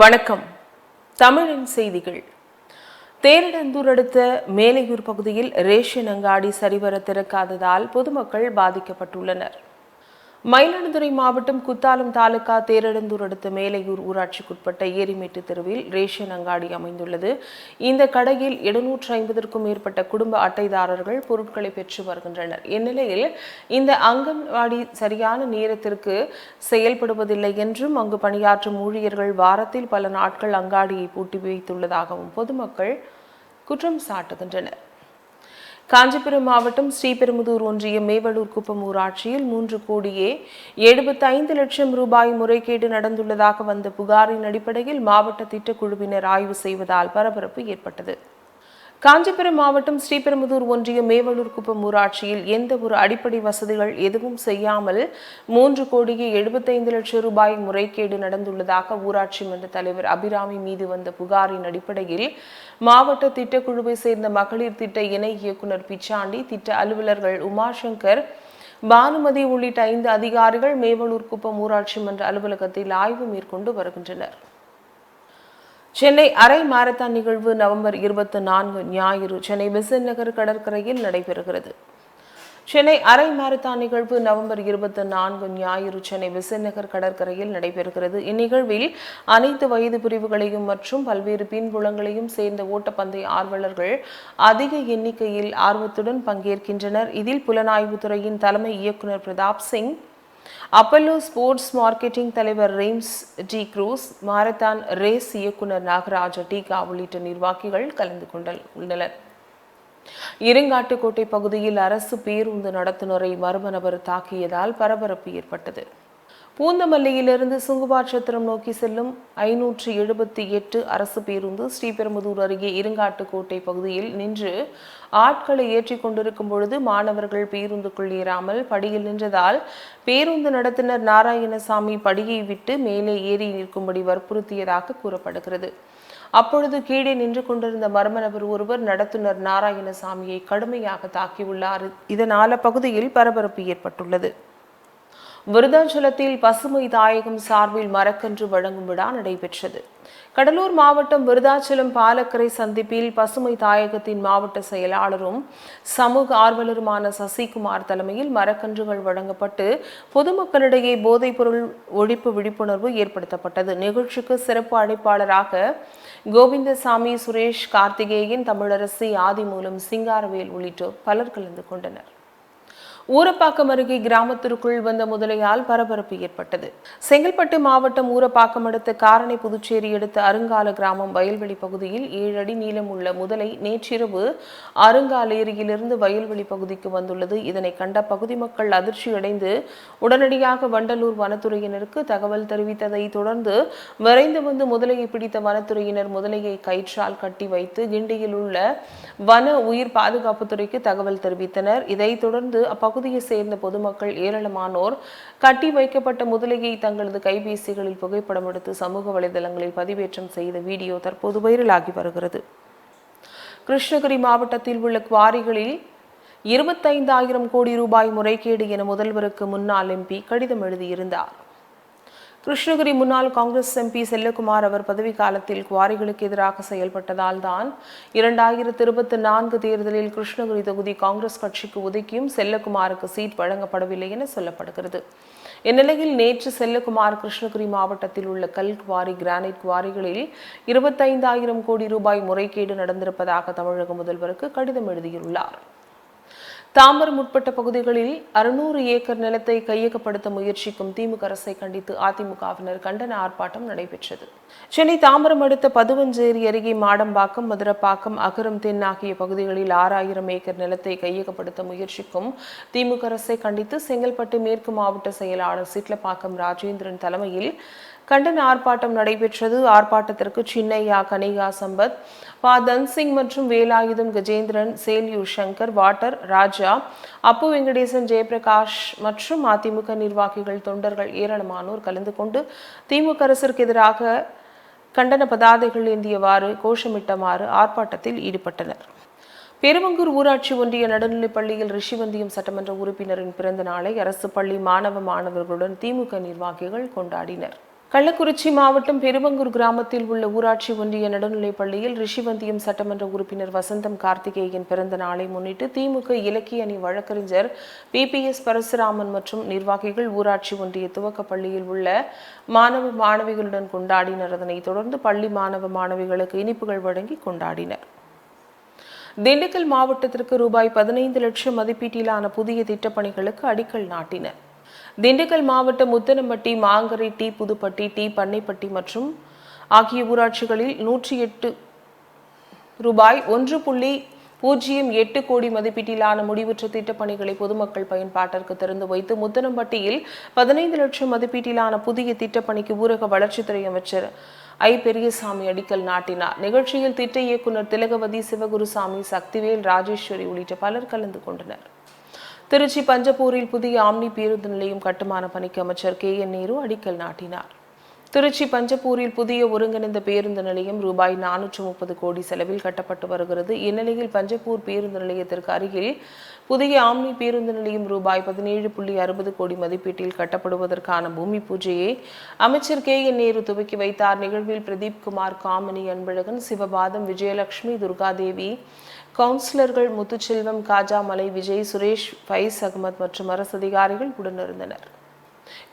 வணக்கம். தமிழின் செய்திகள். தேரடந்தூர் அடுத்த மேலையூர் பகுதியில் ரேஷன் அங்காடி சரிவர திறக்காததால் பொதுமக்கள் பாதிக்கப்பட்டுள்ளனர். மயிலாடுதுறை மாவட்டம் குத்தாலம் தாலுகா தேரடந்தூர் அடுத்த மேலையூர் ஊராட்சிக்குட்பட்ட ஏரிமேட்டு தெருவில் ரேஷன் அங்காடி அமைந்துள்ளது. இந்த கடையில் எழுநூற்று ஐம்பதற்கும் மேற்பட்ட குடும்ப அட்டைதாரர்கள் பொருட்களை பெற்று வருகின்றனர். இந்நிலையில் இந்த அங்கன்வாடி சரியான நேரத்திற்கு செயல்படுவதில்லை என்றும் அங்கு பணியாற்றும் ஊழியர்கள் வாரத்தில் பல நாட்கள் அங்காடியை பூட்டி வைத்துள்ளதாகவும் பொதுமக்கள் குற்றம் சாட்டுகின்றனர். காஞ்சிபுரம் மாவட்டம் ஸ்ரீபெரும்புதூர் ஒன்றிய மேவலூர் குப்பம் ஊராட்சியில் மூன்று கோடியே எழுபத்தி ஐந்து லட்சம் ரூபாய் முறைகேடு நடந்துள்ளதாக வந்த புகாரின் அடிப்படையில் மாவட்ட திட்டக்குழுவினர் ஆய்வு செய்வதால் பரபரப்பு ஏற்பட்டது. காஞ்சிபுரம் மாவட்டம் ஸ்ரீபெரும்புதூர் ஒன்றிய மேவலூர் குப்பம் ஊராட்சியில் எந்த ஒரு அடிப்படை வசதிகள் எதுவும் செய்யாமல் மூன்று கோடியே எழுபத்தைந்து லட்சம் ரூபாய் முறைகேடு நடந்துள்ளதாக ஊராட்சி மன்ற தலைவர் அபிராமி மீது வந்த புகாரின் அடிப்படையில் மாவட்ட திட்டக்குழுவை சேர்ந்த மகளிர் திட்ட இணை இயக்குனர் பிச்சாண்டி திட்ட அலுவலர்கள் உமாசங்கர் பானுமதி உள்ளிட்ட ஐந்து அதிகாரிகள் மேவலூர் குப்பம் ஊராட்சி மன்ற அலுவலகத்தில் ஆய்வு மேற்கொண்டு வருகின்றனர். சென்னை அரை மாரத்தான் நிகழ்வு நவம்பர் இருபத்தி நான்கு ஞாயிறு சென்னை பெசன் நகர் கடற்கரையில் நடைபெறுகிறது. சென்னை அரை மாரத்தான் நிகழ்வு நவம்பர் இருபத்தி நான்கு ஞாயிறு சென்னை பெசன் நகர் கடற்கரையில் நடைபெறுகிறது. இந்நிகழ்வில் அனைத்து வயது பிரிவுகளையும் மற்றும் பல்வேறு பின்புலங்களையும் சேர்ந்த ஓட்டப்பந்தய ஆர்வலர்கள் அதிக எண்ணிக்கையில் ஆர்வத்துடன் பங்கேற்கின்றனர். இதில் புலனாய்வுத்துறையின் தலைமை இயக்குனர் Pratap Singh Apollo sports marketing தலைவர் ரெய்ம்ஸ் டி க்ரூஸ் மாரத்தான் ரேஸ் இயக்குனர் நாகராஜ டீகா உள்ளிட்ட நிர்வாகிகள் கலந்து கொண்டுள்ளனர் இருங்காட்டுக்கோட்டை பகுதியில் அரசு பேருந்து நடத்துனரை மர்ம நபர் தாக்கியதால் பரபரப்பு ஏற்பட்டது. பூந்தமல்லியிலிருந்து சுங்குபாட்சத்திரம் நோக்கி செல்லும் ஐநூற்று எழுபத்தி எட்டு அரசு பேருந்து ஸ்ரீபெரும்புதூர் அருகே இருங்காட்டுக்கோட்டை பகுதியில் நின்று ஆட்களை ஏற்றி கொண்டிருக்கும் பொழுது மாணவர்கள் பேருந்துக்குள் ஏறாமல் படியில் நின்றதால் பேருந்து நடத்துனர் நாராயணசாமி படியை விட்டு மேலே ஏறி நிற்கும்படி வற்புறுத்தியதாக கூறப்படுகிறது. அப்பொழுது கீழே நின்று கொண்டிருந்த மர்ம நபர் ஒருவர் நடத்துனர் நாராயணசாமியை கடுமையாக தாக்கியுள்ளார். இதனால் அப்பகுதியில் பரபரப்பு ஏற்பட்டுள்ளது. விருதாச்சலத்தில் பசுமை தாயகம் சார்பில் மரக்கன்று வழங்கும் விழா நடைபெற்றது. கடலூர் மாவட்டம் விருதாச்சலம் பாலக்கரை சந்திப்பில் பசுமை தாயகத்தின் மாவட்ட செயலாளரும் சமூக ஆர்வலருமான சசிகுமார் தலைமையில் மரக்கன்றுகள் வழங்கப்பட்டு பொதுமக்களிடையே போதைப்பொருள் ஒழிப்பு விழிப்புணர்வு ஏற்படுத்தப்பட்டது. நிகழ்ச்சிக்கு சிறப்பு அழைப்பாளராக கோவிந்தசாமி சுரேஷ் கார்த்திகேயன் தமிழரசி ஆதிமூலம் சிங்காரவேல் உள்ளிட்டோர் பலர் கலந்து கொண்டனர். ஊரப்பாக்கம் அருகே கிராமத்திற்குள் வந்த முதலையால் பரபரப்பு ஏற்பட்டது. செங்கல்பட்டு மாவட்டம் ஊரப்பாக்கம் அடுத்த காரணை புதுச்சேரி அடுத்த அருங்கால கிராமம் வயல்வெளி பகுதியில் ஏழு அடி நீளம் உள்ள முதலை நேற்றிரவு அருங்கால் ஏரியிலிருந்து வயல்வெளி பகுதிக்கு வந்துள்ளது. இதனை கண்ட பகுதி மக்கள் அதிர்ச்சியடைந்து உடனடியாக வண்டலூர் வனத்துறையினருக்கு தகவல் தெரிவித்ததை தொடர்ந்து விரைந்து வந்து முதலையை பிடித்த வனத்துறையினர் முதலையை கயிற்றால் கட்டி வைத்து கிண்டியில் உள்ள வன உயிர் பாதுகாப்புத்துறைக்கு தகவல் தெரிவித்தனர். இதைத் தொடர்ந்து அப்பகுதியை சேர்ந்த பொதுமக்கள் ஏராளமானோர் கட்டி வைக்கப்பட்ட முதலையை தங்களது கைபேசிகளில் புகைப்படம் எடுத்து சமூக வலைதளங்களில் பதிவேற்றம் செய்த வீடியோ தற்போது வைரலாகி வருகிறது. கிருஷ்ணகிரி மாவட்டத்தில் உள்ள குவாரிகளில் இருபத்தைந்தாயிரம் கோடி ரூபாய் முறைகேடு என முதல்வருக்கு முன்னாள் எம்பி கடிதம் எழுதியிருந்தார். கிருஷ்ணகிரி முன்னாள் காங்கிரஸ் எம்பி செல்லகுமார் அவர் பதவி காலத்தில் குவாரிகளுக்கு எதிராக செயல்பட்டதால் தான் இரண்டாயிரத்தி இருபத்தி நான்கு தேர்தலில் கிருஷ்ணகிரி தொகுதி காங்கிரஸ் கட்சிக்கு ஒதுக்கியும் செல்லகுமாருக்கு சீட் வழங்கப்படவில்லை என சொல்லப்படுகிறது. இந்நிலையில் நேற்று செல்லகுமார் கிருஷ்ணகிரி மாவட்டத்தில் உள்ள கல் குவாரி கிரானைட் குவாரிகளில் இருபத்தைந்தாயிரம் கோடி ரூபாய் முறைகேடு நடந்திருப்பதாக தமிழக முதல்வருக்கு கடிதம் எழுதியுள்ளார். தாம்பரம் உட்பட்ட பகுதிகளில் அறுநூறு ஏக்கர் நிலத்தை கையகப்படுத்த முயற்சிக்கும் திமுக அரசை கண்டித்து அதிமுகவினர் கண்டன ஆர்ப்பாட்டம் நடைபெற்றது. சென்னை தாம்பரம் அடுத்த பதுவஞ்சேரி அருகே மாடம்பாக்கம் மதுரப்பாக்கம் அகரம் தென் ஆகிய பகுதிகளில் ஆறாயிரம் ஏக்கர் நிலத்தை கையகப்படுத்த முயற்சிக்கும் திமுக அரசை கண்டித்து செங்கல்பட்டு மேற்கு மாவட்ட செயலாளர் சிட்லப்பாக்கம் ராஜேந்திரன் தலைமையில் கண்டன ஆர்ப்பாட்டம் நடைபெற்றது. ஆர்ப்பாட்டத்திற்கு சின்னையா கனிகா சம்பத் பா. தன்சிங் மற்றும் வேலாயுதம் கஜேந்திரன் சேல்யூர் சங்கர் வாட்டர் ராஜா அப்பு வெங்கடேசன் ஜெயபிரகாஷ் மற்றும் அதிமுக நிர்வாகிகள் தொண்டர்கள் ஏராளமானோர் கலந்து கொண்டு திமுக அரசிற்கு எதிராக கண்டன பதாதைகள் ஏந்தியவாறு கோஷமிட்டமாறு ஆர்ப்பாட்டத்தில் ஈடுபட்டனர். பெருமங்கூர் ஊராட்சி ஒன்றிய நடுநிலைப்பள்ளியில் ரிஷிவந்தியம் சட்டமன்ற உறுப்பினரின் பிறந்த நாளை அரசு பள்ளி மாணவ மாணவர்களுடன் திமுக நிர்வாகிகள் கொண்டாடினர். கள்ளக்குறிச்சி மாவட்டம் பெருவங்கூர் கிராமத்தில் உள்ள ஊராட்சி ஒன்றிய நடுநிலைப் பள்ளியில் ரிஷிவந்தியம் சட்டமன்ற உறுப்பினர் வசந்தம் கார்த்திகேயன் பிறந்த நாளை முன்னிட்டு திமுக இலக்கிய அணி வழக்கறிஞர் பிபிஎஸ் பரசுராமன் மற்றும் நிர்வாகிகள் ஊராட்சி ஒன்றிய துவக்க பள்ளியில் உள்ள மாணவ மாணவிகளுடன் கொண்டாடினர். அதனைத் தொடர்ந்து பள்ளி மாணவ மாணவிகளுக்கு இனிப்புகள் வழங்கி கொண்டாடினர். திண்டுக்கல் மாவட்டத்திற்கு ரூபாய் பதினைந்து லட்சம் மதிப்பீட்டிலான புதிய திட்டப்பணிகளுக்கு அடிக்கல் நாட்டினர். திண்டுக்கல் மாவட்டம் முத்தனம்பட்டி மாங்கரை டி புதுப்பட்டி டி பண்ணைப்பட்டி மற்றும் ஆகிய ஊராட்சிகளில் நூற்றி எட்டு ரூபாய் ஒன்று புள்ளி பூஜ்ஜியம் எட்டு கோடி மதிப்பீட்டிலான முடிவுற்ற திட்டப்பணிகளை பொதுமக்கள் பயன்பாட்டிற்கு திறந்து வைத்து முத்தனம்பட்டியில் பதினைந்து லட்சம் மதிப்பீட்டிலான புதிய திட்டப்பணிக்கு ஊரக வளர்ச்சித்துறை அமைச்சர் ஐ. பெரியசாமி அடிக்கல் நாட்டினார். நிகழ்ச்சியில் திட்ட இயக்குனர் திலகவதி சிவகுருசாமி சக்திவேல் ராஜேஸ்வரி உள்ளிட்ட பலர் கலந்து கொண்டனர். திருச்சி பஞ்சப்பூரில் புதிய ஆம்னி பேருந்து நிலையம் கட்டுமான பணிக்கு அமைச்சர் கே என் நேரு அடிக்கல் நாட்டினார். திருச்சி பஞ்சப்பூரில் புதிய ஒருங்கிணைந்த பேருந்து நிலையம் ரூபாய் நானூற்று முப்பது கோடி செலவில் கட்டப்பட்டு வருகிறது. இந்நிலையில் பஞ்சப்பூர் பேருந்து நிலையத்திற்கு அருகில் புதிய ஆம்னி பேருந்து நிலையம் ரூபாய் பதினேழு புள்ளி அறுபது கோடி மதிப்பீட்டில் கட்டப்படுவதற்கான பூமி பூஜையை அமைச்சர் கே என் நேரு துவக்கி வைத்தார். நிகழ்வில் பிரதீப் குமார் காமினி அன்பழகன் சிவபாதம் விஜயலட்சுமி துர்காதேவி கவுன்சிலர்கள் முத்துச்செல்வம் காஜாமலை விஜய் சுரேஷ் ஃபைஸ் அகமது மற்றும் அரசு அதிகாரிகள் உடனிருந்தனர்.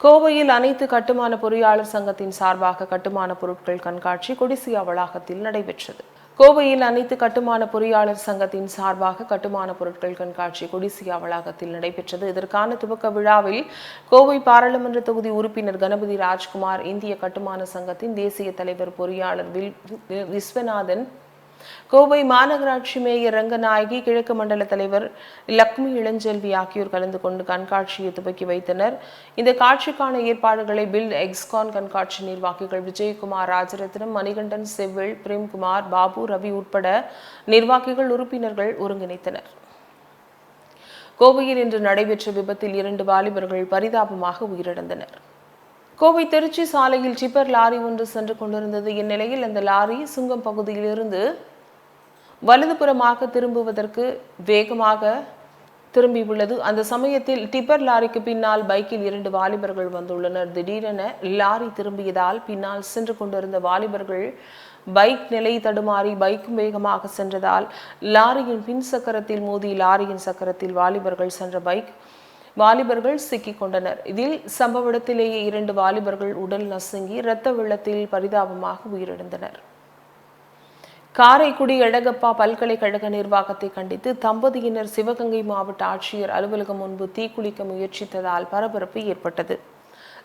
கோவையில் அனைத்து கட்டுமான பொறியாளர் சங்கத்தின் சார்பாக கட்டுமான பொருட்கள் கண்காட்சி கொடிசியா வளாகத்தில் நடைபெற்றது. கோவையில் அனைத்து கட்டுமான பொறியாளர் சங்கத்தின் சார்பாக கட்டுமான பொருட்கள் கண்காட்சி கொடிசியா வளாகத்தில் நடைபெற்றது. இதற்கான துவக்க விழாவில் கோவை பாராளுமன்ற தொகுதி உறுப்பினர் கணபதி ராஜ்குமார் இந்திய கட்டுமான சங்கத்தின் தேசிய தலைவர் பொறியாளர் வில் விஸ்வநாதன் கோவை மாநகராட்சி மேயர் ரங்கநாயகி கிழக்கு மண்டல தலைவர் லக்ஷ்மி இளஞ்செல்வி ஆகியோர் கலந்து கொண்டு கண்காட்சியை துவக்கி வைத்தனர். இந்த காட்சிக்கான ஏற்பாடுகளை பில் எக்ஸ்கான் கண்காட்சி நிர்வாகிகள் விஜயகுமார் ராஜரத்னம் மணிகண்டன் செவ்வில் பிரேம்குமார் பாபு ரவி உட்பட நிர்வாகிகள் உறுப்பினர்கள் ஒருங்கிணைத்தனர். கோவையில் இன்று நடைபெற்ற விபத்தில் இரண்டு வாலிபர்கள் பரிதாபமாக உயிரிழந்தனர். கோவை திருச்சி சாலையில் டிப்பர் லாரி ஒன்று சென்று கொண்டிருந்தது. இந்நிலையில் அந்த லாரி சுங்கம் பகுதியிலிருந்து வலதுபுறமாக திரும்புவதற்கு வேகமாக திரும்பியுள்ளது அந்த சமயத்தில் டிப்பர் லாரிக்கு பின்னால் பைக்கில் இரண்டு வாலிபர்கள் வந்துள்ளனர். திடீரென லாரி திரும்பியதால் பின்னால் சென்று கொண்டிருந்த வாலிபர்கள் பைக் நிலை தடுமாறி பைக்கும் வேகமாக சென்றதால் லாரியின் பின் சக்கரத்தில் மோதி லாரியின் சக்கரத்தில் வாலிபர்கள் சென்ற பைக் வாலிபர்கள் சிக்கிக் கொண்டனர். இதில் சம்பவ இடத்திலேயே இரண்டு வாலிபர்கள் உடல் நசுங்கி இரத்த வெள்ளத்தில் பரிதாபமாக உயிரிழந்தனர். காரைக்குடி எழகப்பா பல்கலைக்கழக நிர்வாகத்தை கண்டித்து தம்பதியினர் சிவகங்கை மாவட்ட ஆட்சியர் அலுவலகம் முன்பு தீக்குளிக்க முயற்சித்ததால் பரபரப்பு ஏற்பட்டது.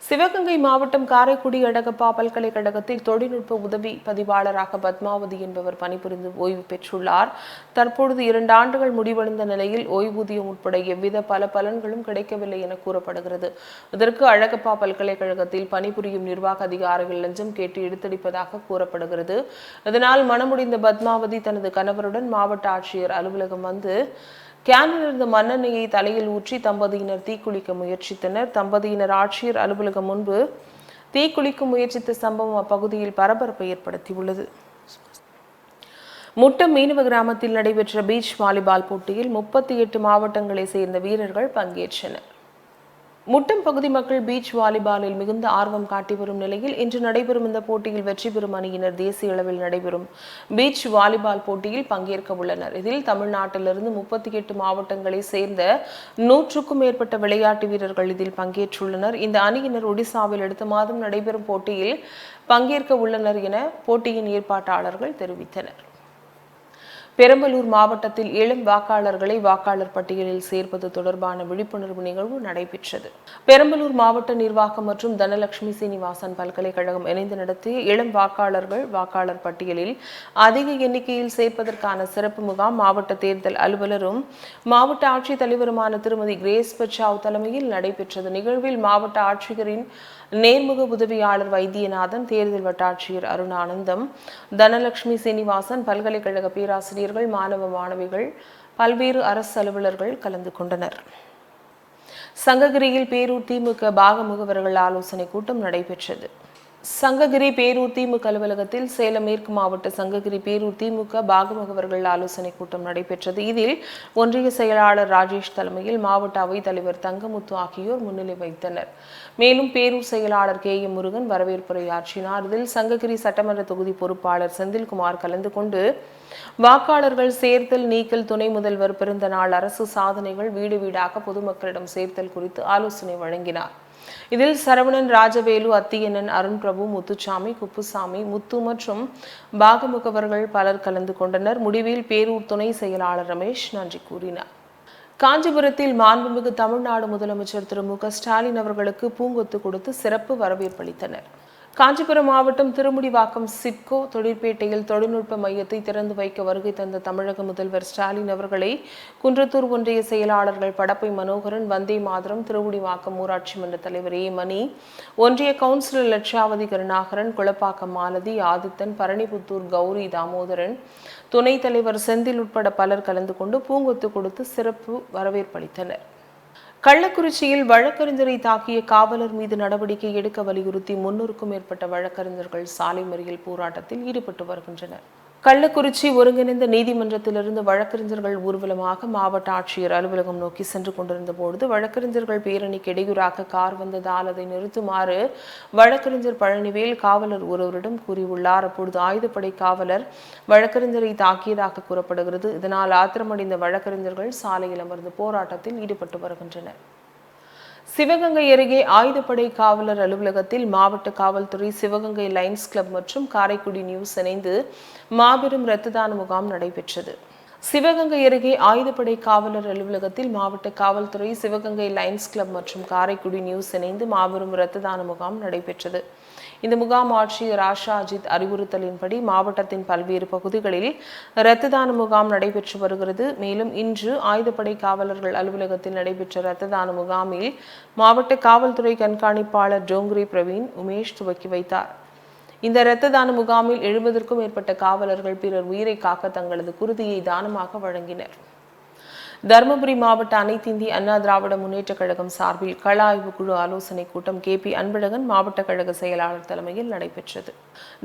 சிவகங்கை மாவட்டம் காரைக்குடி அடகப்பா பல்கலைக்கழகத்தில் தொழில்நுட்ப உதவி பதிவாளராக பத்மாவதி என்பவர் பணிபுரிந்து ஓய்வு பெற்றுள்ளார். தற்பொழுது இரண்டு ஆண்டுகள் முடிவடைந்த நிலையில் ஓய்வூதியம் உட்பட எவ்வித பல பலன்களும் கிடைக்கவில்லை என கூறப்படுகிறது. இதற்கு அழகப்பா பல்கலைக்கழகத்தில் பணிபுரியும் நிர்வாக அதிகாரிகள் லஞ்சம் கேட்டு எடுத்தடிப்பதாக கூறப்படுகிறது. இதனால் மனமுடிந்த பத்மாவதி தனது கணவருடன் மாவட்ட ஆட்சியர் அலுவலகம் வந்து கேனில் இருந்த மண்ணெண்ணெயை தலையில் ஊற்றி தம்பதியினர் தீக்குளிக்க முயற்சித்தனர். தம்பதியினர் ஆட்சியர் அலுவலகம் முன்பு தீக்குளிக்க முயற்சித்த சம்பவம் அப்பகுதியில் பரபரப்பை ஏற்படுத்தியுள்ளது. முட்டம் மீனவ கிராமத்தில் நடைபெற்ற பீச் வாலிபால் போட்டியில் முப்பத்தி எட்டு மாவட்டங்களை சேர்ந்த வீரர்கள் பங்கேற்றனர். முட்டம் பகுதி மக்கள் பீச் வாலிபாலில் மிகுந்த ஆர்வம் காட்டி வரும் நிலையில் இன்று நடைபெறும் இந்த போட்டியில் வெற்றி பெறும் அணியினர் தேசிய அளவில் நடைபெறும். பீச் வாலிபால் போட்டியில் பங்கேற்க உள்ளனர். இதில் தமிழ்நாட்டிலிருந்து முப்பத்தி எட்டு மாவட்டங்களை சேர்ந்த நூற்றுக்கும் மேற்பட்ட விளையாட்டு வீரர்கள் இதில் பங்கேற்றுள்ளனர். இந்த அணியினர் ஒடிசாவில் அடுத்த மாதம் நடைபெறும் போட்டியில் பங்கேற்க உள்ளனர் என போட்டியின் ஏற்பாட்டாளர்கள் தெரிவித்தனர். பெரம்பலூர் மாவட்டத்தில் இளம் வாக்காளர்களை வாக்காளர் பட்டியலில் சேர்ப்பது தொடர்பான விழிப்புணர்வு நிகழ்வு நடைபெற்றது. பெரம்பலூர் மாவட்ட நிர்வாகம் மற்றும் தனலட்சுமி சீனிவாசன் பல்கலைக்கழகம் இணைந்து நடத்திய இளம் வாக்காளர்கள் வாக்காளர் பட்டியலில் அதிக எண்ணிக்கையில் சேர்ப்பதற்கான சிறப்பு முகாம் மாவட்ட தேர்தல் அலுவலரும் மாவட்ட ஆட்சித்தலைவருமான திருமதி கிரேஸ் பச்சாவ் தலைமையில் நடைபெற்றது. நிகழ்வில் மாவட்ட ஆட்சியரின் நேர்முக உதவியாளர் வைத்தியநாதன் தேர்தல் வட்டாட்சியர் அருணானந்தம் தனலட்சுமி சீனிவாசன் பல்கலைக்கழக பேராசிரியர் ஆசிரியர்கள் மாணவ மாணவிகள் பல்வேறு அரசு அலுவலர்கள் கலந்து கொண்டனர். சங்ககிரியில் பேரூர் திமுக பாக முகவர்கள் ஆலோசனை கூட்டம் நடைபெற்றது. சங்ககிரி பேரூர் திமுக அலுவலகத்தில் சேலம் மேற்கு மாவட்ட சங்ககிரி பேரூர் திமுக பாகமுகவர்கள் ஆலோசனை கூட்டம் நடைபெற்றது. இதில் ஒன்றிய செயலாளர் ராஜேஷ் தலைமையில் மாவட்ட அவைத்தலைவர் தங்கமுத்து ஆகியோர் முன்னிலை வைத்தனர் மேலும் பேரூர் செயலாளர் கே எம் முருகன் வரவேற்புரையாற்றினார் இதில் சங்ககிரி சட்டமன்ற தொகுதி பொறுப்பாளர் செந்தில்குமார் கலந்து கொண்டு வாக்காளர்கள் சேர்த்தல் நீக்கல் துணை முதல்வர் பிறந்த நாள் அரசு சாதனைகள் வீடு வீடாக பொதுமக்களிடம் சேர்த்தல் குறித்து ஆலோசனை வழங்கினார். இதில் சரவணன் ராஜவேலு அத்தியனன் அருண் பிரபு முத்துச்சாமி குப்புசாமி முத்து மற்றும் பாகமுகவர்கள் பலர் கலந்து கொண்டனர். முடிவில் பேரூர் துணை செயலாளர் ரமேஷ் நன்றி கூறினார். காஞ்சிபுரத்தில் மாண்புமிகு தமிழ்நாடு முதலமைச்சர் திரு மு ஸ்டாலின் அவர்களுக்கு பூங்கொத்து கொடுத்து சிறப்பு வரவேற்பளித்தனர் காஞ்சிபுரம் மாவட்டம் திருமுடிவாக்கம் சிப்கோ தொழிற்பேட்டையில் தொழில்நுட்ப மையத்தை திறந்து வைக்க வருகை தந்த தமிழக முதல்வர் ஸ்டாலின் அவர்களை குன்றத்தூர் ஒன்றிய செயலாளர்கள் படப்பை மனோகரன் வந்தே மாதரம் திருமுடிவாக்கம் ஊராட்சி மன்ற தலைவர் ஏ மணி ஒன்றிய கவுன்சிலர் லட்சாவதி கருணாகரன் குளப்பாக்கம் மாலதி ஆதித்தன் பரணிபுத்தூர் கௌரி தாமோதரன் துணைத் தலைவர் செந்தில் உட்பட பலர் கலந்து கொண்டு பூங்கொத்து கொடுத்து சிறப்பு வரவேற்பளித்தனர். கள்ளக்குறிச்சியில் வழக்கறிஞரை தாக்கிய காவலர் மீது நடவடிக்கை எடுக்க வலியுறுத்தி முன்னூறுக்கும் மேற்பட்ட வழக்கறிஞர்கள் சாலை மறியல் போராட்டத்தில் ஈடுபட்டு வருகின்றனர். கள்ளக்குறிச்சி ஒருங்கிணைந்த நீதிமன்றத்திலிருந்து வழக்கறிஞர்கள் ஊர்வலமாக மாவட்ட ஆட்சியர் அலுவலகம் நோக்கி சென்று கொண்டிருந்த பொழுது வழக்கறிஞர்கள் பேரணிக்கு இடையூறாக கார் வந்ததால் அதை நிறுத்துமாறு வழக்கறிஞர் பழனிவேல் காவலர் ஒருவரிடம் கூறியுள்ளார். அப்பொழுது ஆயுதப்படை காவலர் வழக்கறிஞரை தாக்கியதாக கூறப்படுகிறது. இதனால் ஆத்திரமடைந்த வழக்கறிஞர்கள் சாலையில் அமர்ந்து போராட்டத்தில் ஈடுபட்டு வருகின்றனர். சிவகங்கை அருகே ஆயுதப்படை காவலர் அலுவலகத்தில் மாவட்ட காவல்துறை சிவகங்கை லைன்ஸ் கிளப் மற்றும் காரைக்குடி நியூஸ் இணைந்து மாபெரும் இரத்த தான முகாம் நடைபெற்றது. சிவகங்கை அருகே ஆயுதப்படை காவலர் அலுவலகத்தில் மாவட்ட காவல்துறை சிவகங்கை லைன்ஸ் கிளப் மற்றும் காரைக்குடி நியூஸ் இணைந்து மாபெரும் இரத்த தான முகாம் நடைபெற்றது. இந்த முகாம் ஆட்சியர் ஆஷா அஜித் அறிவுறுத்தலின்படி மாவட்டத்தின் பல்வேறு பகுதிகளில் இரத்த தான முகாம் நடைபெற்று வருகிறது. மேலும் இன்று ஆயுதப்படை காவலர்கள் அலுவலகத்தில் நடைபெற்ற இரத்த தான முகாமில் மாவட்ட காவல்துறை கண்காணிப்பாளர் டோங்கிரி பிரவீன் உமேஷ் துவக்கி வைத்தார். இந்த இரத்த தான முகாமில் எழுபதற்கும் மேற்பட்ட காவலர்கள் பிறர் உயிரை காக்க தங்களது குருதியை தானமாக வழங்கினர். தருமபுரி மாவட்ட அனைத்து இந்திய அண்ணா திராவிட முன்னேற்றக் கழகம் சார்பில் கள ஆய்வு குழு ஆலோசனை கூட்டம் கே பி அன்பழகன் மாவட்ட கழக செயலாளர் தலைமையில் நடைபெற்றது.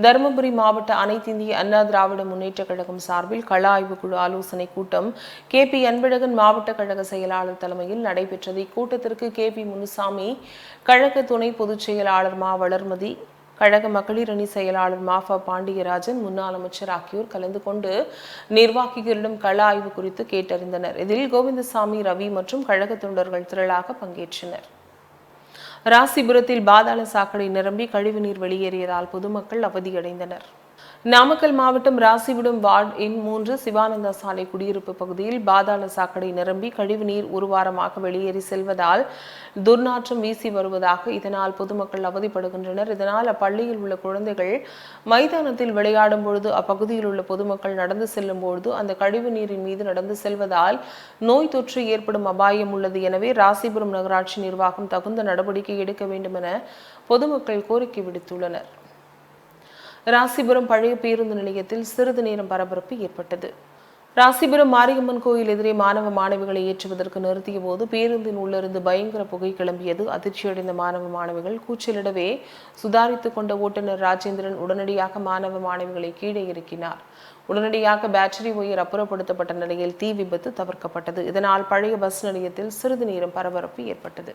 தருமபுரி மாவட்ட அனைத்து இந்திய அண்ணா திராவிட முன்னேற்றக் கழகம் சார்பில் கள ஆய்வு குழு ஆலோசனை கூட்டம் கே பி அன்பழகன் மாவட்ட கழக செயலாளர் தலைமையில் நடைபெற்றது. இக்கூட்டத்திற்கு கே பி முனுசாமி கழக துணை பொதுச் செயலாளர் மா வளர்மதி கழக மகளிர் அணி செயலாளர் மாஃபா பாண்டியராஜன் முன்னாள் அமைச்சர் ஆகியோர் கலந்து கொண்டு நிர்வாகிகளிடம் கள ஆய்வு குறித்து கேட்டறிந்தனர். இதில் கோவிந்தசாமி ரவி மற்றும் கழக தொண்டர்கள் திரளாக பங்கேற்றனர். ராசிபுரத்தில் பாதாள சாக்கடை நிரம்பி கழிவுநீர் வெளியேறியதால் பொதுமக்கள் அவதியடைந்தனர். நாமக்கல் மாவட்டம் ராசிவிடும் வார்டு எண் மூன்று சிவானந்தா சாலை குடியிருப்பு பகுதியில் பாதாள சாக்கடை நிரம்பி கழிவுநீர் ஒரு வாரமாக வெளியேறி செல்வதால் துர்நாற்றம் வீசி வருவதாக இதனால் பொதுமக்கள் அவதிப்படுகின்றனர். இதனால் அப்பள்ளியில் உள்ள குழந்தைகள் மைதானத்தில் விளையாடும் பொழுது அப்பகுதியில் உள்ள பொதுமக்கள் நடந்து செல்லும் பொழுது அந்த கழிவு நீரின் மீது நடந்து செல்வதால் நோய் தொற்று ஏற்படும் அபாயம் உள்ளது. எனவே ராசிபுரம் நகராட்சி நிர்வாகம் தகுந்த நடவடிக்கை எடுக்க வேண்டும் என பொதுமக்கள் கோரிக்கை விடுத்துள்ளனர். ராசிபுரம் பழைய பேருந்து நிலையத்தில் சிறிது நேரம் பரபரப்பு ஏற்பட்டது. ராசிபுரம் மாரியம்மன் கோயில் எதிரே மாணவ மாணவிகளை ஏற்றுவதற்கு நிறுத்திய போது பேருந்தின் உள்ளிருந்து பயங்கர புகை கிளம்பியது. அதிர்ச்சியடைந்த மாணவ மாணவிகள் கூச்சலிடவே சுதாரித்துக் கொண்ட ஓட்டுநர் ராஜேந்திரன் உடனடியாக மாணவ மாணவிகளை கீழே இறக்கினார். உடனடியாக பேட்டரி ஒயர் அப்புறப்படுத்தப்பட்ட நிலையில் தீ விபத்து தவிர்க்கப்பட்டது. இதனால் பழைய பஸ் நிலையத்தில் சிறிது நேரம் பரபரப்பு ஏற்பட்டது.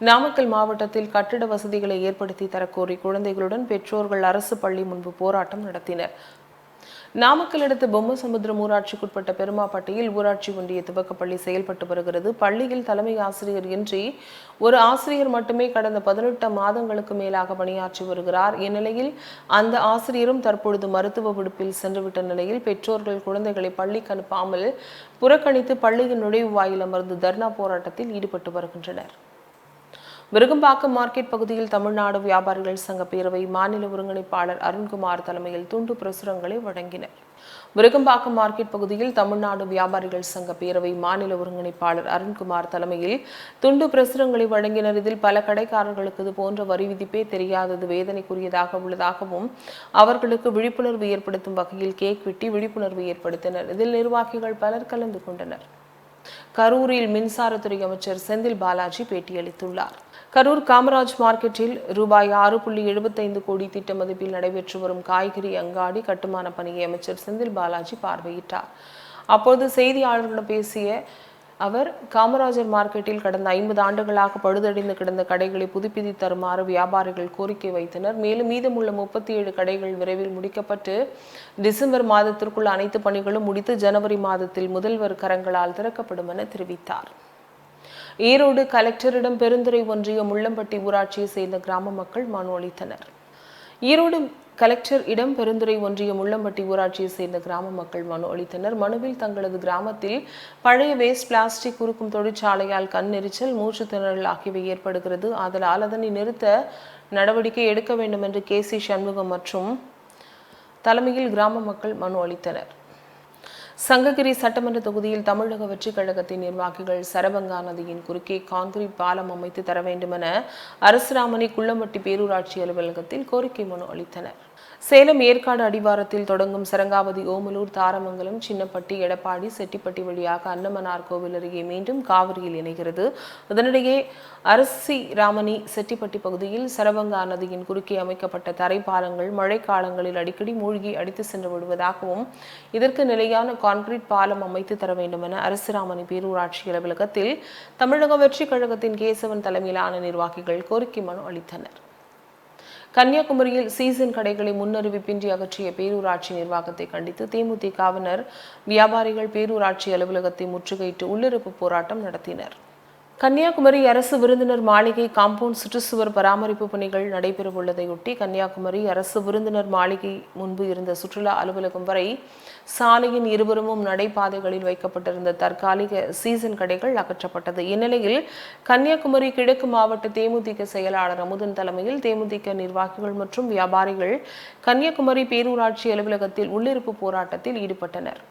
நாமக்கல் மாவட்டத்தில் கட்டிட வசதிகளை ஏற்படுத்தி தரக்கோரி குழந்தைகளுடன் பெற்றோர்கள் அரசு பள்ளி முன்பு போராட்டம் நடத்தினர். நாமக்கல் அடுத்த பொம்மசமுத்திரம் ஊராட்சிக்குட்பட்ட பெருமாப்பட்டியில் ஊராட்சி ஒன்றிய துவக்கப்பள்ளி செயல்பட்டு வருகிறது. பள்ளியில் தலைமை ஆசிரியர் இன்றி ஒரு ஆசிரியர் மட்டுமே கடந்த பதினெட்டு மாதங்களுக்கு மேலாக பணியாற்றி வருகிறார். இந்நிலையில் அந்த ஆசிரியரும் தற்பொழுது மருத்துவ விடுப்பில் சென்றுவிட்ட நிலையில் பெற்றோர்கள் குழந்தைகளை பள்ளிக்கு அனுப்பாமல் புறக்கணித்து பள்ளியின் நுழைவு வாயில் அமர்ந்து தர்ணா போராட்டத்தில் ஈடுபட்டு வருகின்றனர். விருகம்பாக்கம் மார்க்கெட் பகுதியில் தமிழ்நாடு வியாபாரிகள் சங்க பேரவை மாநில ஒருங்கிணைப்பாளர் அருண்குமார் தலைமையில் துண்டு பிரசுரங்களை வழங்கினர். விருகம்பாக்கம் மார்க்கெட் பகுதியில் தமிழ்நாடு வியாபாரிகள் சங்க பேரவை மாநில ஒருங்கிணைப்பாளர் அருண்குமார் தலைமையில் துண்டு பிரசுரங்களை வழங்கினர். இதில் பல கடைக்காரர்களுக்கு இது போன்ற வரி விதிப்பே தெரியாதது வேதனைக்குரியதாக உள்ளதாகவும் அவர்களுக்கு விழிப்புணர்வு ஏற்படுத்தும் வகையில் கேக் வெட்டி விழிப்புணர்வு ஏற்படுத்தினர். இதில் நிர்வாகிகள் பலர் கலந்து கொண்டனர். கரூரில் மின்சாரத்துறை அமைச்சர் செந்தில் பாலாஜி பேட்டியளித்துள்ளார். கரூர் காமராஜ் மார்க்கெட்டில் ரூபாய் ஆறு புள்ளி எழுபத்தைந்து கோடி திட்ட மதிப்பில் நடைபெற்று வரும் காய்கறி அங்காடி கட்டுமான பணியை அமைச்சர் செந்தில் பாலாஜி பார்வையிட்டார். அப்போது செய்தியாளர்களிடம் பேசிய அவர் காமராஜர் மார்க்கெட்டில் கடந்த ஐம்பது ஆண்டுகளாக பழுதடைந்து கிடந்த கடைகளை புதுப்பித்து தருமாறு வியாபாரிகள் கோரிக்கை வைத்தனர். மேலும் மீதமுள்ள முப்பத்தி ஏழு கடைகள் விரைவில் முடிக்கப்பட்டு டிசம்பர் மாதத்திற்குள் அனைத்து பணிகளும் முடித்து ஜனவரி மாதத்தில் முதல்வர் கரங்களால் திறக்கப்படும் என தெரிவித்தார். ஈரோடு கலெக்டரிடம் பெருந்துறை ஒன்றிய முள்ளம்பட்டி ஊராட்சியை சேர்ந்த கிராம மக்கள் மனு அளித்தனர். ஈரோடு கலெக்டர் இடம் பெருந்துறை ஒன்றிய முள்ளம்பட்டி ஊராட்சியை சேர்ந்த கிராம மக்கள் மனு அளித்தனர். மனுவில் தங்களது கிராமத்தில் பழைய வேஸ்ட் பிளாஸ்டிக் குறுக்கும் தொழிற்சாலையால் கண் எரிச்சல் மூச்சு திணறல் ஆகியவை ஏற்படுகிறது. அதனால் அதனை நிறுத்த நடவடிக்கை எடுக்க வேண்டும் என்று கே சி சண்முகம் மற்றும் தலைமையில் கிராம மக்கள் மனு அளித்தனர். சங்ககிரி சட்டமன்ற தொகுதியில் தமிழக வெற்றிக் கழகத்தின் நிர்வாகிகள் சரபங்கா நதியின் குறுக்கே கான்கிரீட் பாலம் அமைத்து தர வேண்டுமென அரசுராமணி குள்ளம்பட்டி பேரூராட்சி அலுவலகத்தில் கோரிக்கை மனு அளித்தனர். சேலம் ஏற்காடு அடிவாரத்தில் தொடங்கும் சரங்காவதி ஓமலூர் தாரமங்கலம் சின்னப்பட்டி எடப்பாடி செட்டிப்பட்டி வழியாக அன்னமனார் கோவில் அருகே மீண்டும் காவிரியில் இணைகிறது. இதனிடையே அரசி ராமணி செட்டிப்பட்டி பகுதியில் சரபங்கா நதியின் குறுக்கே அமைக்கப்பட்ட தரைப்பாலங்கள் மழைக்காலங்களில் அடிக்கடி மூழ்கி அடித்து சென்று விடுவதாகவும் இதற்கு நிலையான கான்கிரீட் பாலம் அமைத்து தர வேண்டும் என அரசுராமணி பேரூராட்சி அலுவலகத்தில் தமிழக வெற்றிக் கழகத்தின் கேசவன் தலைமையிலான நிர்வாகிகள் கோரிக்கை மனு அளித்தனர். கன்னியாகுமரியில் சீசன் கடைகளை முன்னறிவிப்பின்றி அகற்றிய பேரூராட்சி நிர்வாகத்தை கண்டித்து தேமுதிகவினர் வியாபாரிகள் பேரூராட்சி அலுவலகத்தை முற்றுகையிட்டு உள்ளிருப்பு போராட்டம் நடத்தினர். கன்னியாகுமரி அரசு விருந்தினர் மாளிகை காம்பவுண்ட் சுற்றுச்சுவர் பராமரிப்பு பணிகள் நடைபெறவுள்ளதையொட்டி கன்னியாகுமரி அரசு விருந்தினர் மாளிகை முன்பு இருந்த சுற்றுலா அலுவலகம் வரை சாலையின் இருபுறமும் நடைபாதைகளில் வைக்கப்பட்டிருந்த தற்காலிக சீசன் கடைகள் அகற்றப்பட்டது. இந்நிலையில் கன்னியாகுமரி கிழக்கு மாவட்ட தேமுதிக செயலாளர் அமுதன் தலைமையில் தேமுதிக நிர்வாகிகள் மற்றும் வியாபாரிகள் கன்னியாகுமரி பேரூராட்சி அலுவலகத்தில் உள்ளிருப்பு போராட்டத்தில் ஈடுபட்டனர்.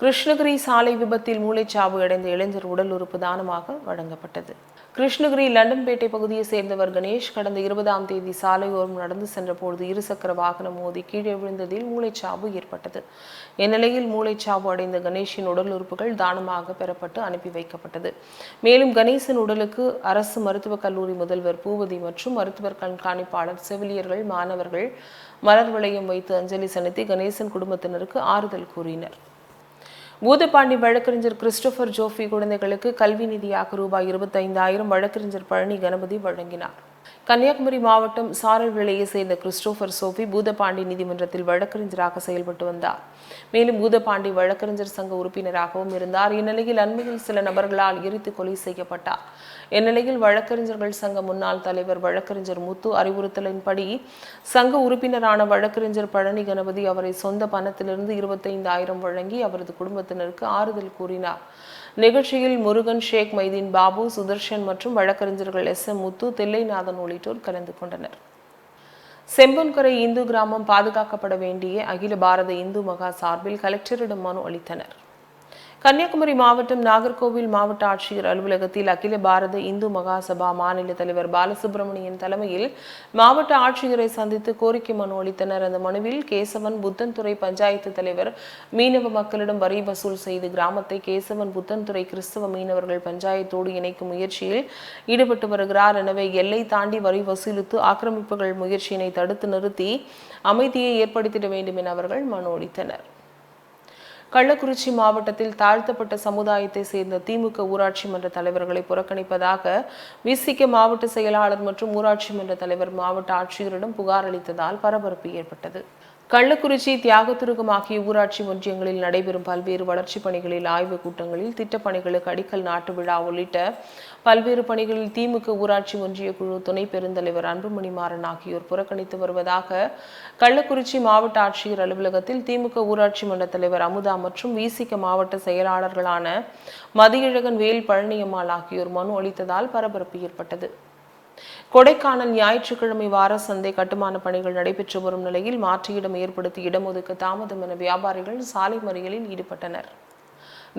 கிருஷ்ணகிரி சாலை விபத்தில் மூளைச்சாவு அடைந்த இளைஞர் உடல் உறுப்பு தானமாக வழங்கப்பட்டது. கிருஷ்ணகிரி லண்டன்பேட்டை பகுதியை சேர்ந்தவர் கணேஷ் கடந்த இருபதாம் தேதி சாலையோரம் நடந்து சென்றபோது இருசக்கர வாகனம் மோதி கீழே விழுந்ததில் மூளைச்சாவு ஏற்பட்டது. இந்நிலையில் மூளைச்சாவு அடைந்த கணேஷின் உடல் உறுப்புகள் தானமாக பெறப்பட்டு அனுப்பி வைக்கப்பட்டது. மேலும் கணேசன் உடலுக்கு அரசு மருத்துவக் கல்லூரி முதல்வர் பூவதி மற்றும் மருத்துவர் கண்காணிப்பாளர் செவிலியர்கள் மாணவர்கள் மலர் வளையம் வைத்து அஞ்சலி செலுத்தி கணேசன் குடும்பத்தினருக்கு ஆறுதல் கூறினர். பூதப்பாண்டி வழக்கறிஞர் கிறிஸ்டோபர் ஜோஃபி குழந்தைகளுக்கு கல்வி நிதியாக ரூபாய் இருபத்தைந்தாயிரம் வழக்கறிஞர் பழனி கணபதி வழங்கினார். கன்னியாகுமரி மாவட்டம் சாரல்விளையை சேர்ந்த கிறிஸ்டோபர் சோஃபி பூதப்பாண்டி நீதிமன்றத்தில் வழக்கறிஞராக செயல்பட்டு வந்தார். மேலும் பூதப்பாண்டி வழக்கறிஞர் சங்க உறுப்பினராகவும் இருந்தார். இந்நிலையில் அண்மையில் சில நபர்களால் எரித்து கொலை செய்யப்பட்டார். இந்நிலையில் வழக்கறிஞர்கள் சங்க முன்னாள் தலைவர் வழக்கறிஞர் முத்து அறிவுறுத்தலின்படி சங்க உறுப்பினரான வழக்கறிஞர் பழனி கணபதி அவரை சொந்த பணத்திலிருந்து இருபத்தைந்தாயிரம் வழங்கி அவரது குடும்பத்தினருக்கு ஆறுதல் கூறினார். நிகழ்ச்சியில் முருகன் ஷேக் மைதீன் பாபு சுதர்ஷன் மற்றும் வழக்கறிஞர்கள் எஸ் எம் முத்து தில்லைநாதன் உள்ளிட்டோர் கலந்து கொண்டனர். செம்பன்கரை இந்து கிராமம் பாதுகாக்கப்பட வேண்டிய அகில பாரத இந்து மகா சார்பில் கலெக்டரிடம் மனு அளித்தனர். கன்னியாகுமரி மாவட்டம் நாகர்கோவில் மாவட்ட ஆட்சியர் அலுவலகத்தில் அகில பாரத இந்து மகாசபா மாநில தலைவர் பாலசுப்ரமணியன் தலைமையில் மாவட்ட ஆட்சியரை சந்தித்து கோரிக்கை மனு அளித்தனர். அந்த மனுவில் கேசவன் புத்தன்துறை பஞ்சாயத்து தலைவர் மீனவ மக்களிடம் வரி வசூல் செய்து கிராமத்தை கேசவன் புத்தன்துறை கிறிஸ்தவ மீனவர்கள் பஞ்சாயத்தோடு இணைக்கும் முயற்சியில் ஈடுபட்டு வருகிறார். எனவே எல்லை தாண்டி வரி வசூலித்து ஆக்கிரமிப்புகள் முயற்சியினை தடுத்து நிறுத்தி அமைதியை ஏற்படுத்திட வேண்டும் என அவர்கள் மனு அளித்தனர். கள்ளக்குறிச்சி மாவட்டத்தில் தாழ்த்தப்பட்ட சமுதாயத்தை சேர்ந்த திமுக ஊராட்சி மன்ற தலைவர்களை புறக்கணிப்பதாக விசிக மாவட்ட செயலாளர் மற்றும் ஊராட்சி மன்ற தலைவர் மாவட்ட ஆட்சியரிடம் புகார் அளித்ததால் பரபரப்பு ஏற்பட்டது. கள்ளக்குறிச்சி தியாகத்துருகம் ஆகிய ஊராட்சி ஒன்றியங்களில் நடைபெறும் பல்வேறு வளர்ச்சிப் பணிகளில் ஆய்வுக் கூட்டங்களில் திட்டப்பணிகளுக்கு அடிக்கல் நாட்டு விழா உள்ளிட்ட பல்வேறு பணிகளில் திமுக ஊராட்சி ஒன்றிய குழு துணை பெருந்தலைவர் அன்புமணி மாறன் ஆகியோர் புறக்கணித்து வருவதாக கள்ளக்குறிச்சி மாவட்ட ஆட்சியர் அலுவலகத்தில் திமுக ஊராட்சி மன்ற தலைவர் அமுதா மற்றும் விசிக மாவட்ட செயலாளர்களான மதியழகன் வேல் பழனியம்மாள் ஆகியோர் மனு அளித்ததால் பரபரப்பு ஏற்பட்டது. கொடைக்கானல் ஞாயிற்றுக்கிழமை வார சந்தை கட்டுமான பணிகள் நடைபெற்று வரும் நிலையில் மாற்றியிடம் ஏற்படுத்தி இடமொதுக்க தாமதம் என வியாபாரிகள் சாலை மறியலில் ஈடுபட்டனர்.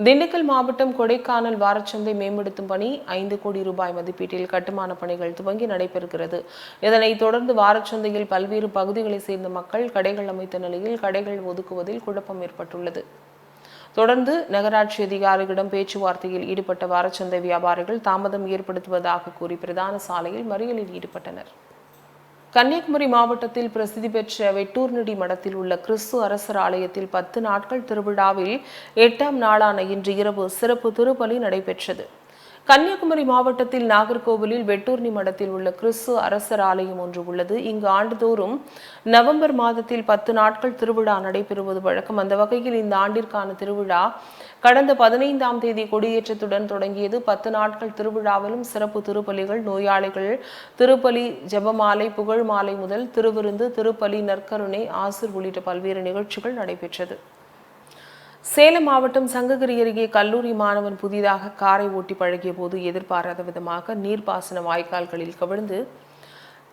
திண்டுக்கல் மாவட்டம் கொடைக்கானல் வாரச்சந்தை மேம்படுத்தும் பணி ஐந்து கோடி ரூபாய் மதிப்பீட்டில் கட்டுமான பணிகள் துவங்கி நடைபெறுகிறது. இதனைத் தொடர்ந்து வாரச்சந்தையில் பல்வேறு பகுதிகளைச் சேர்ந்த மக்கள் கடைகள் அமைத்த நிலையில் கடைகள் ஒதுக்குவதில் குழப்பம் ஏற்பட்டுள்ளது. தொடர்ந்து நகராட்சி அதிகாரிகளிடம் பேச்சுவார்த்தையில் ஈடுபட்ட வாரச்சந்தை வியாபாரிகள் தாமதம் ஏற்படுத்துவதாக கூறி பிரதான சாலையில் மறியலில் ஈடுபட்டனர். கன்னியாகுமரி மாவட்டத்தில் பிரசித்தி பெற்ற வெட்டூர்நடி மடத்தில் உள்ள கிறிஸ்து அரசர் ஆலயத்தில் பத்து நாட்கள் திருவிழாவில் எட்டாம் நாளான இன்று இரவு சிறப்பு திருப்பலி நடைபெற்றது. கன்னியாகுமரி மாவட்டத்தில் நாகர்கோவிலில் வெட்டூர்ணி மடத்தில் உள்ள கிறிஸ்து அரசர் ஆலயம் ஒன்று உள்ளது. இங்கு ஆண்டுதோறும் நவம்பர் மாதத்தில் பத்து நாட்கள் திருவிழா நடைபெறுவது வழக்கம். அந்த வகையில் இந்த ஆண்டிற்கான திருவிழா கடந்த பதினைந்தாம் தேதி கொடியேற்றத்துடன் தொடங்கியது. பத்து நாட்கள் திருவிழாவிலும் சிறப்பு திருப்பலிகள் நோயாளிகள் திருப்பலி ஜெபமாலை புகழ் மாலை முதல் திருவிருந்து திருப்பலி நற்கருணை ஆசிர் உள்ளிட்ட பல்வேறு நிகழ்ச்சிகள் நடைபெற்றது. சேலம் மாவட்டம் சங்ககிரி அருகே கல்லூரி மாணவன் புதிதாக காரை ஓட்டி பழகிய போது எதிர்பாராத விதமாக நீர்ப்பாசன வாய்க்கால்களில் கவிழ்ந்து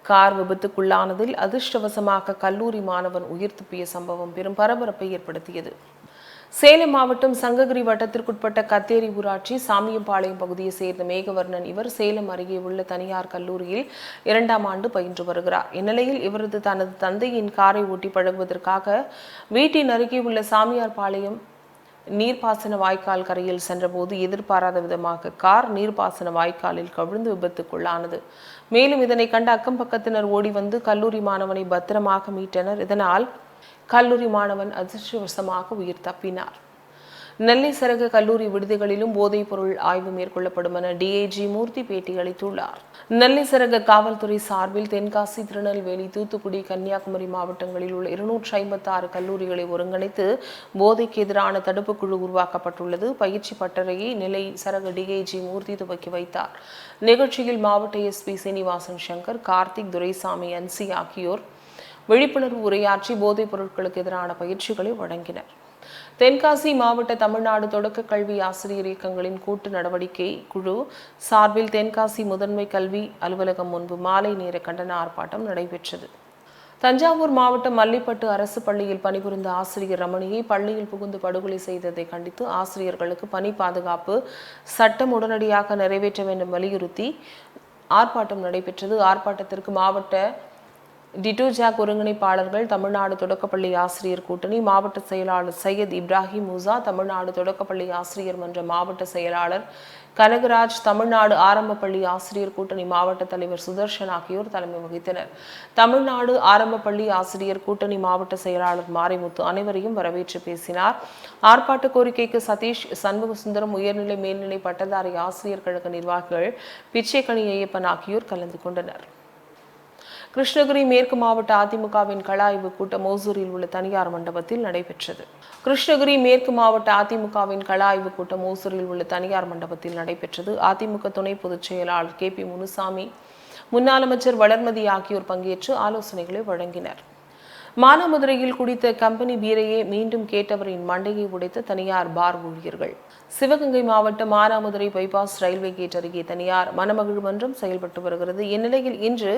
கார் விபத்துக்குள்ளானதில் அதிர்ஷ்டவசமாக கல்லூரி மாணவன் உயிர் துப்பிய சம்பவம் பெரும் பரபரப்பை ஏற்படுத்தியது. சேலம் மாவட்டம் சங்ககிரி வட்டத்திற்குட்பட்ட கத்தேரி ஊராட்சி சாமியம்பாளையம் பகுதியை சேர்ந்த மேகவர்ணன் இவர் சேலம் அருகே உள்ள தனியார் கல்லூரியில் இரண்டாம் ஆண்டு பயின்று வருகிறார். இந்நிலையில் இவரது தனது தந்தையின் காரை ஓட்டி பழகுவதற்காக வீட்டின் அருகே உள்ள சாமியார் பாளையம் நீர்ப்பாசன வாய்க்கால் கரையில் சென்றபோது எதிர்பாராத விதமாக கார் நீர்ப்பாசன வாய்க்காலில் கவிழ்ந்து விபத்துக்குள்ளானது. மேலும் இதனை கண்ட அக்கம் பக்கத்தினர் ஓடி வந்து கல்லூரி மாணவனை பத்திரமாக மீட்டனர். இதனால் கல்லூரி மாணவன் அதிர்ஷ்டவசமாக உயிர் தப்பினார். நெல்லை சரக கல்லூரி விடுதிகளிலும் போதைப் பொருள் ஆய்வு மேற்கொள்ளப்படும் என டிஐஜி மூர்த்தி பேட்டி அளித்துள்ளார். நெல்லை சரக காவல்துறை சார்பில் தென்காசி திருநெல்வேலி தூத்துக்குடி கன்னியாகுமரி மாவட்டங்களில் உள்ள இருநூற்றி ஐம்பத்தி ஆறு கல்லூரிகளை ஒருங்கிணைத்து போதைக்கு எதிரான தடுப்பு குழு உருவாக்கப்பட்டுள்ளது. பயிற்சி பட்டறையை நெல்லை சரக டிஐஜி மூர்த்தி துவக்கி வைத்தார். நிகழ்ச்சியில் மாவட்ட எஸ்பி சீனிவாசன் சங்கர் கார்த்திக் துரைசாமி அன்சி ஆகியோர் விழிப்புணர்வு உரையாற்றி போதைப் பொருட்களுக்கு எதிரான பயிற்சிகளை வழங்கினர். தென்காசி மாவட்ட தமிழ்நாடு தொடக்க கல்வி ஆசிரியர் இயக்கங்களின் கூட்டு நடவடிக்கை குழு சார்பில் தென்காசி முதன்மை கல்வி அலுவலகம் முன்பு மாலை நேர கண்டன ஆர்ப்பாட்டம் நடைபெற்றது. தஞ்சாவூர் மாவட்டம் மல்லிப்பட்டு அரசு பள்ளியில் பணிபுரிந்த ஆசிரியர் ரமணியை பள்ளியில் புகுந்து படுகொலை செய்ததை கண்டித்து ஆசிரியர்களுக்கு பணி பாதுகாப்பு சட்டம் உடனடியாக நிறைவேற்ற வேண்டும் வலியுறுத்தி ஆர்ப்பாட்டம் நடைபெற்றது. ஆர்ப்பாட்டத்திற்கு மாவட்ட டிட்டோஜாக் ஒருங்கிணைப்பாளர்கள் தமிழ்நாடு தொடக்கப்பள்ளி ஆசிரியர் கூட்டணி மாவட்ட செயலாளர் சையத் இப்ராஹிம் மூசா தமிழ்நாடு தொடக்கப்பள்ளி ஆசிரியர் மன்ற மாவட்ட செயலாளர் கனகராஜ் தமிழ்நாடு ஆரம்ப பள்ளி ஆசிரியர் கூட்டணி மாவட்ட தலைவர் சுதர்ஷன் ஆகியோர் தலைமை வகித்தனர். தமிழ்நாடு ஆரம்ப பள்ளி ஆசிரியர் கூட்டணி மாவட்ட செயலாளர் மாரிமுத்து அனைவரையும் வரவேற்று பேசினார். ஆர்ப்பாட்ட கோரிக்கைக்கு சதீஷ் சண்முகசுந்தரம் உயர்நிலை மேல்நிலை பட்டதாரி ஆசிரியர் கழக நிர்வாகிகள் பிச்சைக்கணி ஐயப்பன் ஆகியோர் கலந்து கொண்டனர். கிருஷ்ணகிரி மேற்கு மாவட்ட அதிமுகவின் கலாய்வு கூட்டம் ஓசூரில் உள்ள தனியார் மண்டபத்தில் நடைபெற்றது. கிருஷ்ணகிரி மேற்கு மாவட்ட அதிமுகவின் கலாய்வு கூட்டம் ஓசூரில் உள்ள தனியார் மண்டபத்தில் நடைபெற்றது. அதிமுக துணை பொதுச் செயலாளர் கே பி முனுசாமி முன்னாள் அமைச்சர் வளர்மதி ஆகியோர் பங்கேற்று ஆலோசனைகளை வழங்கினர். மானாமதுரையில் குடித்த கம்பெனி பீரையே மீண்டும் கேட்டவரின் மண்டையை உடைத்த தனியார் பார் ஊழியர்கள். சிவகங்கை மாவட்டம் மானாமதுரை பைபாஸ் ரயில்வே கேட் அருகே தனியார் மணமகிழ் மன்றம் செயல்பட்டு வருகிறது. இந்நிலையில் இன்று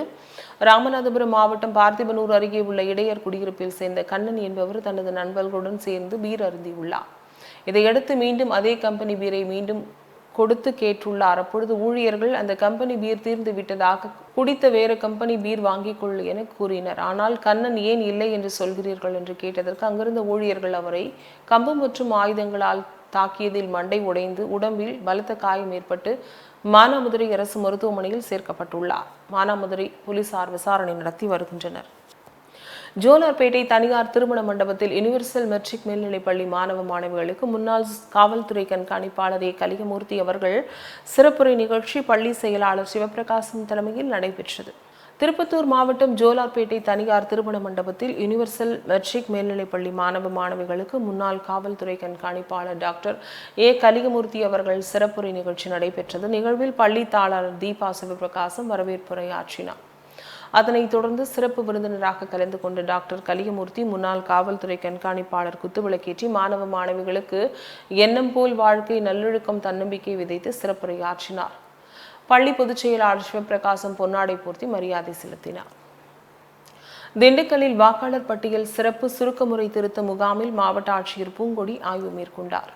ராமநாதபுரம் மாவட்டம் பார்த்திபனூர் அருகே உள்ள இடையர் குடியிருப்பில் சேர்ந்த கண்ணன் என்பவர் தனது நண்பர்களுடன் சேர்ந்து பீர் அருந்தியுள்ளார். இதையடுத்து மீண்டும் அதே கம்பெனி பீரை மீண்டும் கொடுத்து கேட்டுள்ளார். அப்பொழுது ஊழியர்கள் அந்த கம்பெனி பீர் தீர்ந்து விட்டதாக குடித்த வேறு கம்பெனி பீர் வாங்கிக் கொள்ளு என கூறினர். ஆனால் கண்ணன் ஏன் இல்லை என்று சொல்கிறீர்கள்? என்று கேட்டதற்கு அங்கிருந்த ஊழியர்கள் அவரை கம்பு மற்றும் ஆயுதங்களால் தாக்கியதில் மண்டை உடைந்து உடம்பில் பலத்த காயம் ஏற்பட்டு மானாமதுரை அரசு மருத்துவமனையில் சேர்க்கப்பட்டுள்ளார். மானாமதுரை போலீசார் விசாரணை நடத்தி வருகின்றனர். ஜோலார்பேட்டை தனியார் திருமண மண்டபத்தில் யுனிவர்சல் மெட்ரிக் மேல்நிலைப்பள்ளி மாணவ மாணவிகளுக்கு முன்னாள் காவல்துறை கண்காணிப்பாளர் ஏ. கலிகமூர்த்தி அவர்கள் சிறப்புரை நிகழ்ச்சி பள்ளி செயலாளர் சிவபிரகாசம் தலைமையில் நடைபெற்றது. திருப்பத்தூர் மாவட்டம் ஜோலார்பேட்டை தனியார் திருமண மண்டபத்தில் யுனிவர்சல் மெட்ரிக் மேல்நிலைப்பள்ளி மாணவ மாணவிகளுக்கு முன்னாள் காவல்துறை கண்காணிப்பாளர் டாக்டர் ஏ. கலிகமூர்த்தி அவர்கள் சிறப்புரை நிகழ்ச்சி நடைபெற்றது. நிகழ்வில் பள்ளி தாளர் தீபா சிவபிரகாசம் வரவேற்புரையாற்றினார் அதனைத் தொடர்ந்து சிறப்பு விருந்தினராக கலந்து கொண்ட டாக்டர் கலிகமூர்த்தி முன்னாள் காவல்துறை கண்காணிப்பாளர் குத்துவிளக்கேற்றி மாணவ மாணவிகளுக்கு எண்ணம் போல் வாழ்க்கை நல்லொழுக்கம் தன்னம்பிக்கை விதைத்து சிறப்புரையாற்றினார் பள்ளி பொதுச் செயலாளர் சிவபிரகாசம் பொன்னாடை போர்த்தி மரியாதை செலுத்தினார். திண்டுக்கல்லில் வாக்காளர் பட்டியல் சிறப்பு சுருக்கமுறை திருத்த முகாமில் மாவட்ட ஆட்சியர் பூங்கொடி ஆய்வு மேற்கொண்டார்.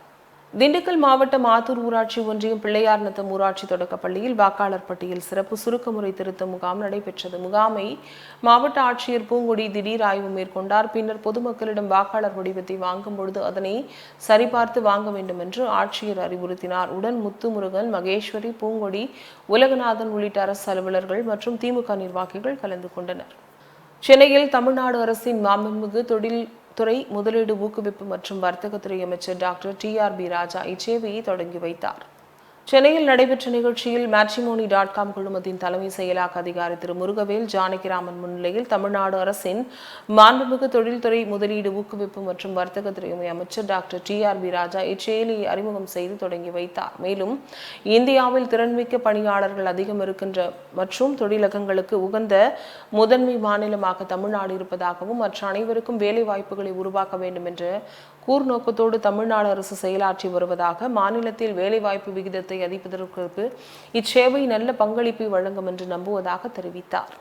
திண்டுக்கல் மாவட்டம் ஆத்தூர் ஊராட்சி ஒன்றியம் பிள்ளையார் நத்தம் ஊராட்சி தொடக்கப்பள்ளியில் வாக்காளர் பட்டியல் சிறப்பு சுருக்கமுறை திருத்த முகாம் நடைபெற்றது. முகாமை மாவட்ட ஆட்சியர் பூங்கொடி திடீர் ஆய்வு மேற்கொண்டார். பின்னர் பொதுமக்களிடம் வாக்காளர் வடிவத்தை வாங்கும் பொழுது அதனை சரிபார்த்து வாங்க வேண்டும் என்று ஆட்சியர் அறிவுறுத்தினார். உடன் முத்துமுருகன் மகேஸ்வரி பூங்கொடி உலகநாதன் உள்ளிட்ட அரசு அலுவலர்கள் மற்றும் திமுக நிர்வாகிகள் கலந்து கொண்டனர். சென்னையில் தமிழ்நாடு அரசின் மாண்புமிகு தொழில் துறை முதலீடு ஊக்குவிப்பு மற்றும் வர்த்தகத்துறை அமைச்சர் doctor T R B Raja இச்சேவையை தொடங்கி வைத்தார். சென்னையில் நடைபெற்ற நிகழ்ச்சியில் மேட்ரிமோனி டாட் காம் குழுமத்தின் தலைமை செயலாக்க அதிகாரி திரு முருகவேல் ஜானகிராமன் முன்னிலையில் தமிழ்நாடு அரசின் மாண்புமிகு தொழில்துறை முதலீடு ஊக்குவிப்பு மற்றும் வர்த்தகத்துறை அமைச்சர் doctor T R B Raja இச்செயலியை அறிமுகம் செய்து தொடங்கி வைத்தார். மேலும் இந்தியாவில் திறன்மிக்க பணியாளர்கள் அதிகம் இருக்கின்ற மற்றும் தொழிலகங்களுக்கு உகந்த முதன்மை மாநிலமாக தமிழ்நாடு இருப்பதாகவும் மற்ற அனைவருக்கும் வேலை வாய்ப்புகளை உருவாக்க வேண்டும் என்ற கூர்நோக்கத்தோடு தமிழ்நாடு அரசு செயலாற்றி வருவதாக மாநிலத்தில் வேலைவாய்ப்பு விகிதத்தை அதிப்பதற்கு இச்சேவை நல்ல பங்களிப்பை வழங்கும் என்று நம்புவதாக தெரிவித்தார்.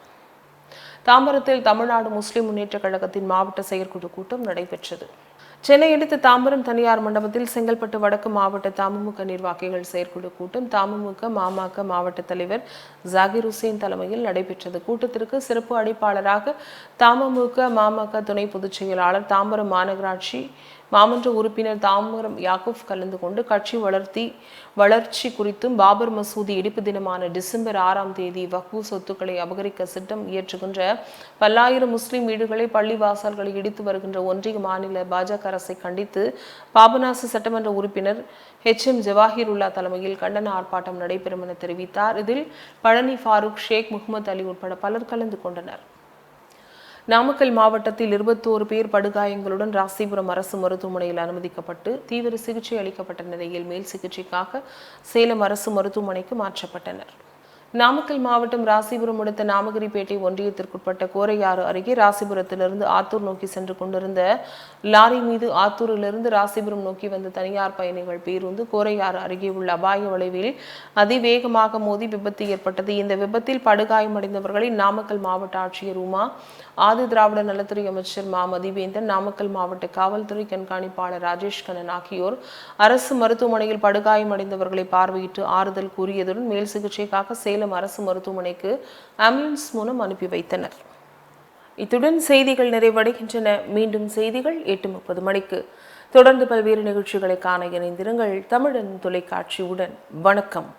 தாம்பரத்தில் தமிழ்நாடு முஸ்லிம் முன்னேற்ற கழகத்தின் மாவட்ட செயற்குழு கூட்டம் நடைபெற்றது. சென்னை அடுத்த தாம்பரம் தனியார் மண்டபத்தில் செங்கல்பட்டு வடக்கு மாவட்ட தமுமுக நிர்வாகிகள் செயற்குழு கூட்டம் தமுமுக மாமக மாவட்ட தலைவர் ஜாகிர் ஹுசேன் தலைமையில் நடைபெற்றது. கூட்டத்திற்கு சிறப்பு அழைப்பாளராக தமுமுக மாமக துணை பொதுச் செயலாளர் தாம்பரம் மாநகராட்சி மாமன்ற உறுப்பினர் தாமரம் யாக்கூப் கலந்து கொண்டு கட்சி வளர்த்தி வளர்ச்சி குறித்தும் பாபர் மசூதி இடிப்பு தினமான டிசம்பர் ஆறாம் தேதி வக்பு சொத்துக்களை அபகரிக்க சிட்டம் இயற்றுகின்ற பல்லாயிரம் முஸ்லிம் வீடுகளை பள்ளிவாசல்களை இடித்து வருகின்ற ஒன்றிய மாநில பாஜக அரசை கண்டித்து பாபநாசு சட்டமன்ற உறுப்பினர் ஹெச் எம். ஜவாஹிருல்லா தலைமையில் கண்டன ஆர்ப்பாட்டம் நடைபெறும் என தெரிவித்தார். இதில் பழனி ஃபாரூக் ஷேக் முகமது அலி உட்பட பலர் கலந்து கொண்டனர். நாமக்கல் மாவட்டத்தில் இருபத்தோரு பேர் படுகாயங்களுடன் ராசிபுரம் அரசு மருத்துவமனையில் அனுமதிக்கப்பட்டு தீவிர சிகிச்சை அளிக்கப்பட்ட நிலையில் மேல் சிகிச்சைக்காக சேலம் அரசு மருத்துவமனைக்கு மாற்றப்பட்டனர். நாமக்கல் மாவட்டம் ராசிபுரம் அடுத்த நாமகிரிப்பேட்டை ஒன்றியத்திற்குட்பட்ட கோரையாறு அருகே ராசிபுரத்திலிருந்து ஆத்தூர் நோக்கி சென்று கொண்டிருந்த லாரி மீது ஆத்தூரிலிருந்து ராசிபுரம் நோக்கி வந்த தனியார் பயணிகள் பேருந்து கோரையாறு அருகே உள்ள அபாய வளைவில் அதிவேகமாக மோதி விபத்து ஏற்பட்டது. இந்த விபத்தில் படுகாயமடைந்தவர்களை நாமக்கல் மாவட்ட ஆட்சியர் உமா ஆதி திராவிட நலத்துறை அமைச்சர் மா. மதிவேந்தன் நாமக்கல் மாவட்ட காவல்துறை கண்காணிப்பாளர் ராஜேஷ் கண்ணன் ஆகியோர் அரசு மருத்துவமனையில் படுகாயமடைந்தவர்களை பார்வையிட்டு ஆறுதல் கூறியதுடன் மேல் சிகிச்சைக்காக சேலம் அரசு மருத்துவமனைக்கு ஆம்புலன்ஸ் மூலம் அனுப்பி வைத்தனர். இத்துடன் செய்திகள் நிறைவடைகின்றன. மீண்டும் செய்திகள் எட்டு முப்பது மணிக்கு. தொடர்ந்து பல்வேறு நிகழ்ச்சிகளை காண இணைந்திருங்கள். தமிழன் தொலைக்காட்சியுடன். வணக்கம்.